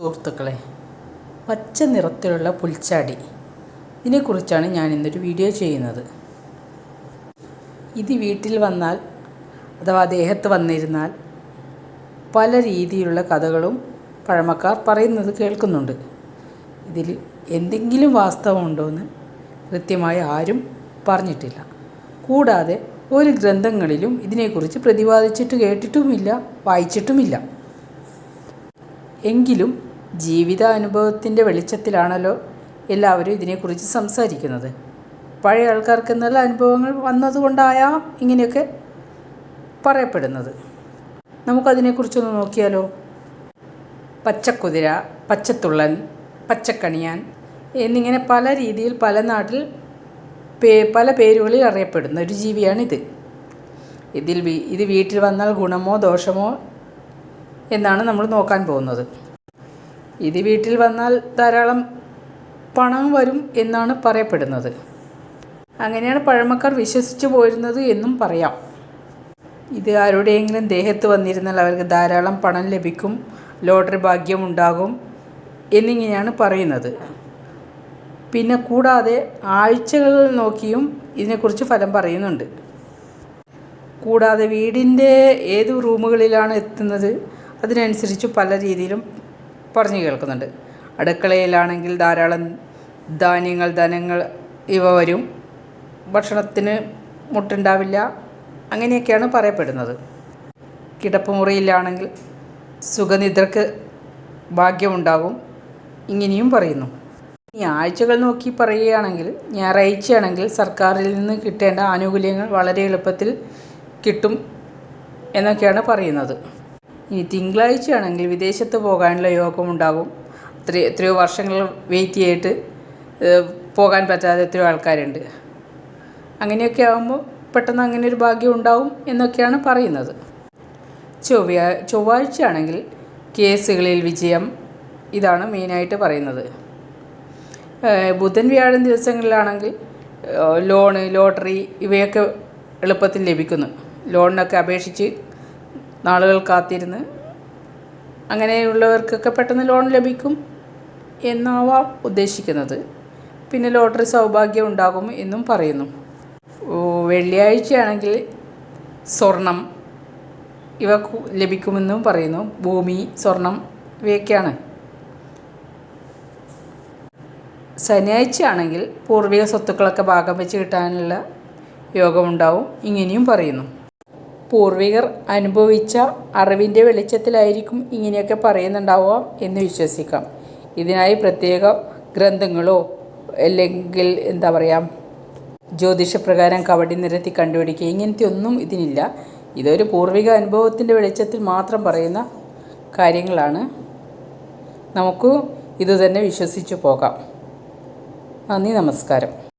സുഹൃത്തുക്കളെ പച്ച നിറത്തിലുള്ള പുൽച്ചാടി. ഇതിനെക്കുറിച്ചാണ് ഞാൻ ഇന്നൊരു വീഡിയോ ചെയ്യുന്നത്. ഇത് വീട്ടിൽ വന്നാൽ അഥവാ ദേഹത്ത് വന്നിരുന്നാൽ പല രീതിയിലുള്ള കഥകളും പഴമക്കാർ പറയുന്നത് കേൾക്കുന്നുണ്ട്. ഇതിൽ എന്തെങ്കിലും വാസ്തവമുണ്ടോ എന്ന് കൃത്യമായി ആരും പറഞ്ഞിട്ടില്ല. കൂടാതെ ഒരു ഗ്രന്ഥങ്ങളിലും ഇതിനെക്കുറിച്ച് പ്രതിപാദിച്ചിട്ട് കേട്ടിട്ടുമില്ല വായിച്ചിട്ടുമില്ല. എങ്കിലും ജീവിതാനുഭവത്തിന്റെ വെളിച്ചത്തിലാണല്ലോ എല്ലാവരും ഇതിനെക്കുറിച്ച് സംസാരിക്കുന്നത്. പഴയ ആൾക്കാർക്ക് നല്ല അനുഭവങ്ങൾ വന്നതുകൊണ്ടായാം ഇങ്ങനെയൊക്കെ പറയപ്പെടുന്നത്. നമുക്കതിനെക്കുറിച്ചൊന്ന് നോക്കിയാലോ? പച്ചക്കുതിര പച്ചത്തുള്ളൻ പച്ചക്കണിയാൻ എന്നിങ്ങനെ പല രീതിയിൽ പല നാട്ടിൽ പേ പല പേരുകളിൽ അറിയപ്പെടുന്ന ഒരു ജീവിയാണിത്. ഇതിൽ ഇത് വീട്ടിൽ വന്നാൽ ഗുണമോ ദോഷമോ എന്നാണ് നമ്മൾ നോക്കാൻ പോകുന്നത്. ഇത് വീട്ടിൽ വന്നാൽ ധാരാളം പണം വരും എന്നാണ് പറയപ്പെടുന്നത്. അങ്ങനെയാണ് പഴമക്കാർ വിശ്വസിച്ചു പോരുന്നത് എന്നും പറയാം. ഇത് ആരുടെയെങ്കിലും ദേഹത്ത് വന്നിരുന്നാൽ അവർക്ക് ധാരാളം പണം ലഭിക്കും ലോട്ടറി ഭാഗ്യം ഉണ്ടാകും എന്നിങ്ങനെയാണ് പറയുന്നത്. പിന്നെ കൂടാതെ ആഴ്ചകൾ നോക്കിയും ഇതിനെക്കുറിച്ച് ഫലം പറയുന്നുണ്ട്. കൂടാതെ വീടിന്റെ ഏത് റൂമുകളിലാണ് എത്തുന്നത് അതിനനുസരിച്ച് പല രീതിയിലും പറഞ്ഞു കേൾക്കുന്നുണ്ട്. അടുക്കളയിലാണെങ്കിൽ ധാരാളം ധാന്യങ്ങൾ ധനങ്ങൾ ഇവ വരും. ഭക്ഷണത്തിന് മുട്ടുണ്ടാവില്ല. അങ്ങനെയൊക്കെയാണ് പറയപ്പെടുന്നത്. കിടപ്പുമുറിയിലാണെങ്കിൽ സുഖനിദ്രക്ക് ഭാഗ്യമുണ്ടാകും ഇങ്ങനെയും പറയുന്നു. ഈ ആഴ്ചകൾ നോക്കി പറയുകയാണെങ്കിൽ ഞായറാഴ്ചയാണെങ്കിൽ സർക്കാരിൽ നിന്ന് കിട്ടേണ്ട ആനുകൂല്യങ്ങൾ വളരെ എളുപ്പത്തിൽ കിട്ടും എന്നൊക്കെയാണ് പറയുന്നത്. ഇനി തിങ്കളാഴ്ചയാണെങ്കിൽ വിദേശത്ത് പോകാനുള്ള യോഗമുണ്ടാകും. എത്ര എത്രയോ വർഷങ്ങൾ വെയിറ്റ് ചെയ്തിട്ട് പോകാൻ പറ്റാതെ എത്രയോ ആൾക്കാരുണ്ട്. അങ്ങനെയൊക്കെ ആകുമ്പോൾ പെട്ടെന്ന് അങ്ങനെ ഒരു ഭാഗ്യം ഉണ്ടാവും എന്നൊക്കെയാണ് പറയുന്നത്. ചൊവ്വ ചൊവ്വാഴ്ചയാണെങ്കിൽ കേസുകളിൽ വിജയം ഇതാണ് മെയിനായിട്ട് പറയുന്നത്. ബുധൻ വ്യാഴം ദിവസങ്ങളിലാണെങ്കിൽ ലോണ് ലോട്ടറി ഇവയൊക്കെ എളുപ്പത്തിൽ ലഭിക്കുന്നു. ലോണിനൊക്കെ അപേക്ഷിച്ച് നാളുകൾ കാത്തിരുന്ന് അങ്ങനെയുള്ളവർക്കൊക്കെ പെട്ടെന്ന് ലോൺ ലഭിക്കും എന്നാവാം ഉദ്ദേശിക്കുന്നത്. പിന്നെ ലോട്ടറി സൗഭാഗ്യം ഉണ്ടാകും എന്നും പറയുന്നു. വെള്ളിയാഴ്ചയാണെങ്കിൽ സ്വർണം ഇവ ലഭിക്കുമെന്നും പറയുന്നു. ഭൂമി സ്വർണം ഇവയൊക്കെയാണ്. ശനിയാഴ്ചയാണെങ്കിൽ പൂർവിക സ്വത്തുക്കളൊക്കെ ഭാഗം വെച്ച് കിട്ടാനുള്ള യോഗമുണ്ടാവും ഇങ്ങനെയും പറയുന്നു. പൂർവികർ അനുഭവിച്ച അറിവിന്റെ വെളിച്ചത്തിലായിരിക്കും ഇങ്ങനെയൊക്കെ പറയുന്നുണ്ടാവുക എന്ന് വിശ്വസിക്കാം. ഇതിനായി പ്രത്യേക ഗ്രന്ഥങ്ങളോ അല്ലെങ്കിൽ എന്താ പറയുക ജ്യോതിഷപ്രകാരം കബഡി നിരത്തി കണ്ടുപിടിക്കുക ഇങ്ങനത്തെ ഒന്നും ഇതിനില്ല. ഇതൊരു പൂർവിക അനുഭവത്തിന്റെ വെളിച്ചത്തിൽ മാത്രം പറയുന്ന കാര്യങ്ങളാണ്. നമുക്ക് ഇതുതന്നെ വിശ്വസിച്ചു പോകാം. നന്ദി നമസ്കാരം.